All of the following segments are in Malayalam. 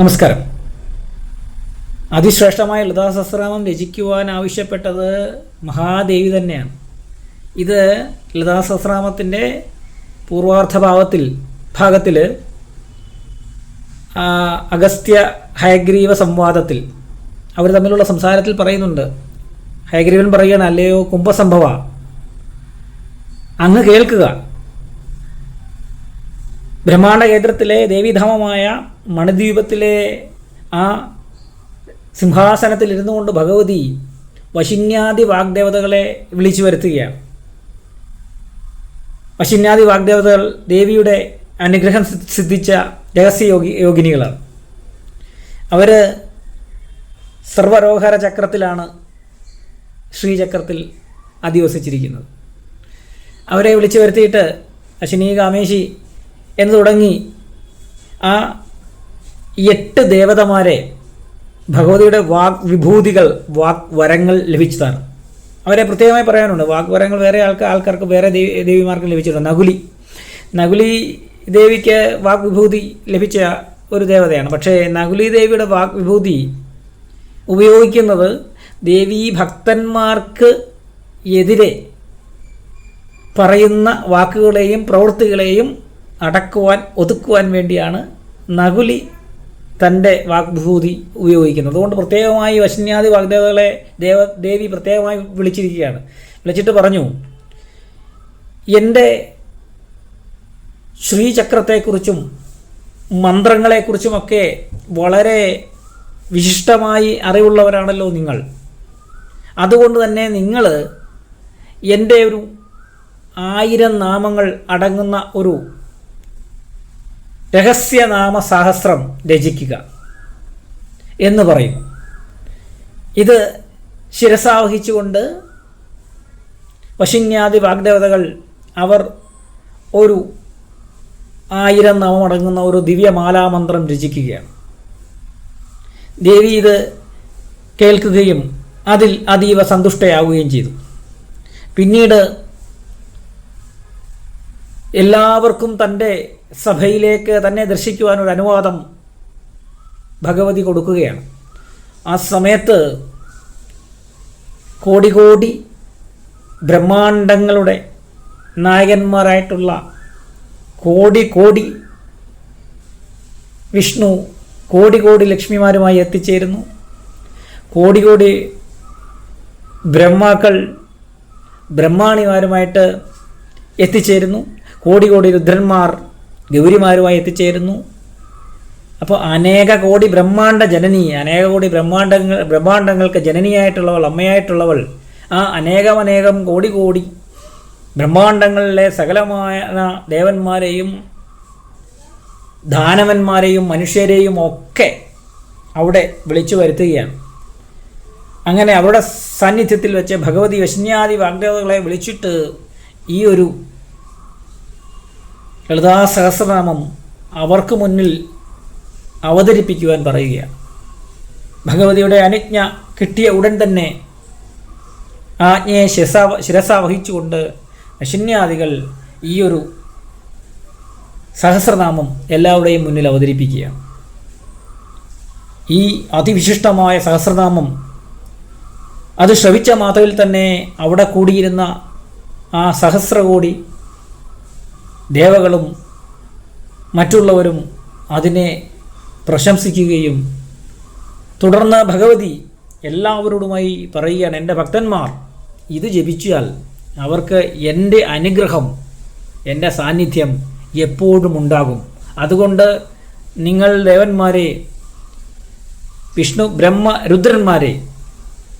നമസ്കാരം. അതിശ്രേഷ്ഠമായ ലതാ സഹസ്രനാമം രചിക്കുവാൻ ആവശ്യപ്പെട്ടത് മഹാദേവി തന്നെയാണ്. ഇത് ലതാ സഹസ്രനാമത്തിന്റെ പൂർവാർത്ഥഭാവത്തിൽ ഭാഗത്തിൽ അഗസ്ത്യ ഹയഗ്രീവ സംവാദത്തിൽ. അവർ തമ്മിലുള്ള സംസാരത്തിൽ പറയുന്നുണ്ട്. ഹയഗ്രീവൻ പറയുകയാണ് അല്ലയോ കുംഭസംഭവ. അങ്ങ് കേൾക്കുക. ബ്രഹ്മാണ്ഡ കേന്ദ്രത്തിലെ ദേവീധാമമായ മണിദ്വീപത്തിലെ ആ സിംഹാസനത്തിൽ ഇരുന്നു കൊണ്ട് ഭഗവതി വശിന്യാദി വാഗ്ദേവതകളെ വിളിച്ചു വരുത്തുകയാണ്. വശിന്യാദി വാഗ്ദേവതകൾ ദേവിയുടെ അനുഗ്രഹം സിദ്ധിച്ച രഹസ്യ യോഗി യോഗിനികളാണ്. അവർ സർവരോഹര ചക്രത്തിലാണ് ശ്രീചക്രത്തിൽ അധിവസിച്ചിരിക്കുന്നത്. അവരെ വിളിച്ചു വരുത്തിയിട്ട് അശ്വിനി കാമേശി എന്ന് തുടങ്ങി ആ എട്ട് ദേവതമാരെ ഭഗവതിയുടെ വാഗ് വിഭൂതികൾ വാഗ് വരങ്ങൾ ലഭിച്ചതാണ്. അവരെ പ്രത്യേകമായി പറയാനുണ്ട്. വാഗ് വരങ്ങൾ വേറെ ആൾക്ക് ആൾക്കാർക്ക് വേറെ ദേവി ദേവിമാർക്കും ലഭിച്ചിട്ടുണ്ട്. നകുലി. നകുലി ദേവിക്ക് വാഗ് വിഭൂതി ലഭിച്ച ഒരു ദേവതയാണ്. പക്ഷേ നകുലി ദേവിയുടെ വാഗ് വിഭൂതി ഉപയോഗിക്കുന്നത് ദേവീ ഭക്തന്മാർക്ക് എതിരെ പറയുന്ന വാക്കുകളെയും പ്രവൃത്തികളെയും അടക്കുവാൻ ഒതുക്കുവാൻ വേണ്ടിയാണ് നകുലി തന്റെ വാഗ്ഭൂതി ഉപയോഗിക്കുന്നത്. അതുകൊണ്ട് പ്രത്യേകമായി വശന്യാദി വാഗ്ദേവതകളെ ദേവ ദേവി പ്രത്യേകമായി വിളിച്ചിരിക്കുകയാണ്. വിളിച്ചിട്ട് പറഞ്ഞു എന്റെ ശ്രീചക്രത്തെക്കുറിച്ചും മന്ത്രങ്ങളെക്കുറിച്ചുമൊക്കെ വളരെ വിശിഷ്ടമായി അറിവുള്ളവരാണല്ലോ നിങ്ങൾ. അതുകൊണ്ട് തന്നെ നിങ്ങൾ എന്റെ ഒരു ആയിരം നാമങ്ങൾ അടങ്ങുന്ന ഒരു രഹസ്യനാമ സഹസ്രം രചിക്കുക എന്ന് പറയും. ഇത് ശിരസാവഹിച്ചുകൊണ്ട് വശിന്യാദി വാഗ്ദേവതകൾ അവർ ഒരു ആയിരം നവമടങ്ങുന്ന ഒരു ദിവ്യമാലാമന്ത്രം രചിക്കുകയാണ്. ദേവി ഇത് കേൾക്കുകയും അതിൽ അതീവ സന്തുഷ്ടയാവുകയും ചെയ്തു. പിന്നീട് എല്ലാവർക്കും തന്റെ സഭയിലേക്ക് തന്നെ ദർശിക്കുവാൻ ഒരു അനുവാദം ഭഗവതി കൊടുക്കുകയാണ്. ആ സമയത്ത് കോടി കോടി ബ്രഹ്മാണ്ടങ്ങളുടെ നായകന്മാരായിട്ടുള്ള കോടി കോടി വിഷ്ണു കോടി കോടി ലക്ഷ്മിമാരുമായി എത്തിച്ചേരുന്നു. കോടി കോടി ബ്രഹ്മാക്കൾ ബ്രഹ്മാണിമാരുമായിട്ട് എത്തിച്ചേരുന്നു. കോടി കോടി രുദ്രന്മാർ ഗൗരിമാരുമായി എത്തിച്ചേരുന്നു. അപ്പോൾ അനേക കോടി ബ്രഹ്മാണ്ട ജനനി അനേക കോടി ബ്രഹ്മാണ്ടങ്ങൾ ബ്രഹ്മാണ്ടങ്ങൾക്ക് ജനനിയായിട്ടുള്ളവൾ അമ്മയായിട്ടുള്ളവൾ ആ അനേകമനേകം കോടി കോടി ബ്രഹ്മാണ്ടങ്ങളിലെ സകലമായ ദേവന്മാരെയും ദാനവന്മാരെയും മനുഷ്യരെയും ഒക്കെ അവിടെ വിളിച്ചു വരുത്തുകയാണ്. അങ്ങനെ അവരുടെ സാന്നിധ്യത്തിൽ വെച്ച് ഭഗവതി വശന്യാദി വാഗ്ദേവതകളെ വിളിച്ചിട്ട് ഈ ഒരു ലളിതാ സഹസ്രനാമം അവർക്ക് മുന്നിൽ അവതരിപ്പിക്കുവാൻ പറയുകയാണ്. ഭഗവതിയുടെ അനുജ്ഞ കിട്ടിയ ഉടൻ തന്നെ ആജ്ഞയെ ശിരസാ ശിരസ വഹിച്ചുകൊണ്ട് അശന്യാദികൾ ഈ ഒരു സഹസ്രനാമം എല്ലാവരുടെയും മുന്നിൽ അവതരിപ്പിക്കുകയാണ്. ഈ അതിവിശിഷ്ടമായ സഹസ്രനാമം അത് ശ്രവിച്ച മാത്രയിൽ തന്നെ അവിടെ കൂടിയിരുന്ന ആ സഹസ്രകോടി ദേവകളും മറ്റുള്ളവരും അതിനെ പ്രശംസിക്കുകയും തുടർന്ന് ഭഗവതി എല്ലാവരോടുമായി പറയുകയാണ് എന്റെ ഭക്തന്മാർ ഇത് ജപിച്ചാൽ അവർക്ക് എന്റെ അനുഗ്രഹം എന്റെ സാന്നിധ്യം എപ്പോഴും ഉണ്ടാകും. അതുകൊണ്ട് നിങ്ങൾ ദേവന്മാരെ വിഷ്ണു ബ്രഹ്മ രുദ്രന്മാരെ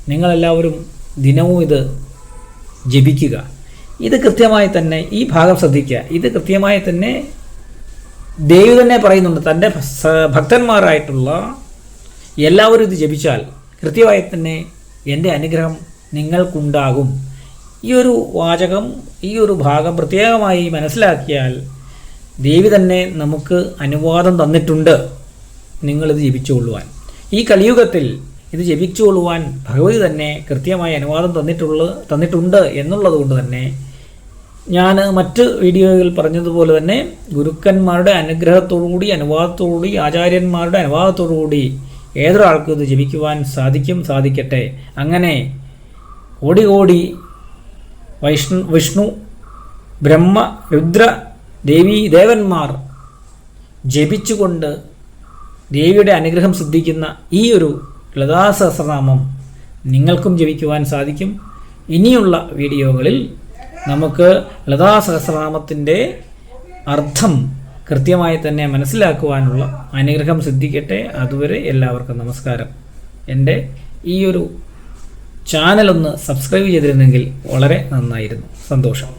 നിങ്ങളെല്ലാവരും ദിനവും ഇത് ജപിക്കുക. ഇത് കൃത്യമായി തന്നെ ഈ ഭാഗം ശ്രദ്ധിക്കുക. ഇത് കൃത്യമായി തന്നെ ദേവി തന്നെ പറയുന്നുണ്ട് തന്റെ ഭക്തന്മാരായിട്ടുള്ള എല്ലാവരും ഇത് ജപിച്ചാൽ കൃത്യമായി തന്നെ എന്റെ അനുഗ്രഹം നിങ്ങൾക്കുണ്ടാകും. ഈ ഒരു വാചകം ഈ ഒരു ഭാഗം പ്രത്യേകമായി മനസ്സിലാക്കിയാൽ ദേവി തന്നെ നമുക്ക് അനുവാദം തന്നിട്ടുണ്ട് നിങ്ങളിത് ജപിച്ചുകൊള്ളുവാൻ. ഈ കലിയുഗത്തിൽ ഇത് ജപിച്ചുകൊള്ളുവാൻ ഭഗവതി തന്നെ കൃത്യമായി അനുവാദം തന്നിട്ടുള്ള തന്നിട്ടുണ്ട് എന്നുള്ളത് കൊണ്ട് തന്നെ ഞാൻ മറ്റ് വീഡിയോയിൽ പറഞ്ഞതുപോലെ തന്നെ ഗുരുക്കന്മാരുടെ അനുഗ്രഹത്തോടുകൂടി അനുവാദത്തോടുകൂടി ആചാര്യന്മാരുടെ അനുവാദത്തോടുകൂടി ഏതൊരാൾക്കും ഇത് ജപിക്കുവാൻ സാധിക്കും സാധിക്കട്ടെ. അങ്ങനെ ഓടി ഓടി വൈഷ്ണു വിഷ്ണു ബ്രഹ്മ രുദ്ര ദേവി ദേവന്മാർ ജപിച്ചുകൊണ്ട് ദേവിയുടെ അനുഗ്രഹം സിദ്ധിക്കുന്ന ഈ ഒരു ലതാ സഹസ്രനാമം നിങ്ങൾക്കും ജപിക്കുവാൻ സാധിക്കും. ഇനിയുള്ള വീഡിയോകളിൽ നമുക്ക് ലതാ സഹസ്രനാമത്തിന്റെ അർത്ഥം കൃത്യമായി തന്നെ മനസ്സിലാക്കുവാനുള്ള അനുഗ്രഹം സിദ്ധിക്കട്ടെ. അതുവരെ എല്ലാവർക്കും നമസ്കാരം. എന്റെ ഈ ഒരു ചാനലൊന്ന് സബ്സ്ക്രൈബ് ചെയ്തിരുന്നെങ്കിൽ വളരെ നന്നായിരുന്നു. സന്തോഷം.